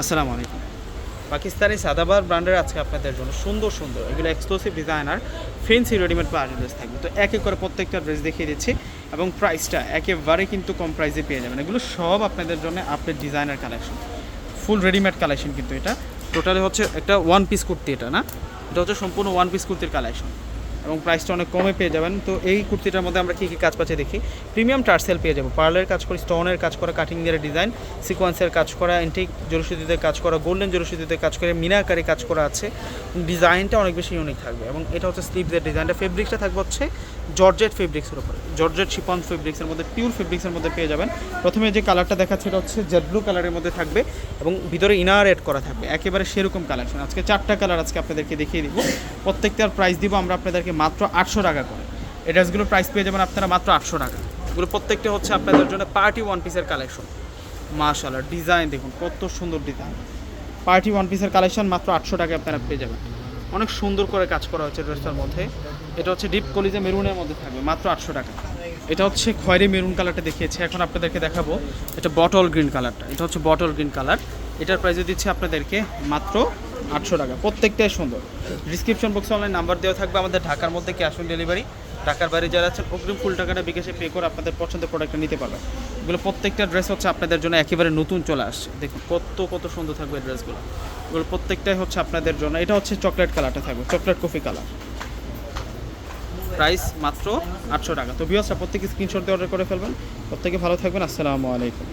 আসসালামু আলাইকুম। পাকিস্তানি সাদাবার ব্র্যান্ডের আজকে আপনাদের জন্য সুন্দর সুন্দর। এগুলো exclusive designer fancy readymade party dress থাকবে। তো এক এক করে প্রত্যেকটা ড্রেস দেখিয়ে দিচ্ছি এবং প্রাইসটা একেবারে কিন্তু কম প্রাইসে পেয়ে যাবেন। এগুলো সব আপনাদের জন্য update designer collection full readymade collection কিন্তু এটা। টোটালি হচ্ছে একটা ওয়ান পিস কুর্তি এটা, না? এটা হচ্ছে সম্পূর্ণ ওয়ান পিস কুর্তির কালেকশন এবং প্রাইসটা অনেক কমে পেয়ে যাবেন। তো এই কুর্তিটার মধ্যে আমরা কী কী কাজ পাচ্ছি দেখি। প্রিমিয়াম টার্সেল পেয়ে যাব। পার্লের কাজ করা স্টোনের কাজ করা কাটিং দিয়ে ডিজাইন সিকোয়েন্সের কাজ করা এন্টিক জলসুতিতে কাজ করা গোল্ডেন জলসুতিতে কাজ করে, মিনাকারি কাজ করা আছে। ডিজাইনটা অনেক বেশি ইউনিক থাকবে এবং এটা হচ্ছে স্লিভসের ডিজাইনটা ফেব্রিক্সটা থাকবে হচ্ছে জর্জেট ফেব্রিক্সের উপরে। জর্জেট শিপন ফেব্রিক্সের মধ্যে পিওর ফেব্রিক্সের মধ্যে পেয়ে যাবেন। প্রথমে যে কালারটা দেখাচ্ছে, এটা হচ্ছে জেড ব্লু কালারের মধ্যে থাকবে এবং ভিতরে ইনার এড করা থাকবে। একেবারে সেরকম কালেকশন আজকে চারটা কালার আজকে আপনাদেরকে দেখিয়ে দিব। প্রত্যেকটার প্রাইস দিব, আমরা আপনাদেরকে মাত্র আটশো টাকা করে। এই ড্রেসগুলোর প্রাইস পেয়ে যাবেন আপনারা মাত্র আটশো টাকা। এগুলো প্রত্যেকটা হচ্ছে আপনাদের জন্য পার্টি ওয়ান পিসের কালেকশন মাশাল্লাহ ডিজাইন দেখুন, কত সুন্দর ডিজাইন পার্টি ওয়ান পিসের কালেকশন মাত্র আটশো টাকা আপনারা পেয়ে যাবেন। অনেক সুন্দর করে কাজ করা হচ্ছে ড্রেসটার মধ্যে। এটা হচ্ছে ডিপ কলিজে মেরুনের মধ্যে থাকবে, মাত্র আটশো টাকা। এটা হচ্ছে খয়েরি মেরুন কালারটা দেখিয়েছি, এখন আপনাদেরকে দেখাবো। এটা বটল গ্রিন কালারটা এটা হচ্ছে বটল গ্রিন কালার এটার প্রাইসে দিচ্ছে আপনাদেরকে মাত্র আটশো টাকা। প্রত্যেকটাই সুন্দর। ডিসক্রিপশন বক্সে অনলাইন নাম্বার দেওয়া থাকবে। আমাদের ঢাকার মধ্যে ক্যাশ অন ডেলিভারি ঢাকার বাইরে যারা আছেন, অগ্রিম ফুল টাকাটা বিকাশে পে করে আপনাদের পছন্দের প্রোডাক্টটা নিতে পারবেন। এগুলো প্রত্যেকটা ড্রেস হচ্ছে আপনাদের জন্য একেবারে নতুন চলে আসছে। দেখুন, কত কত সুন্দর থাকবে ড্রেসগুলো এগুলো প্রত্যেকটাই হচ্ছে আপনাদের জন্য। এটা হচ্ছে চকলেট কালারটা থাকবে চকলেট কফি কালার প্রাইস মাত্র আটশো টাকা। তো বিয়সটা প্রত্যেকে স্ক্রিনশট দিয়ে অর্ডার করে ফেলবেন। প্রত্যেকে ভালো থাকবেন। আসসালামু আলাইকুম।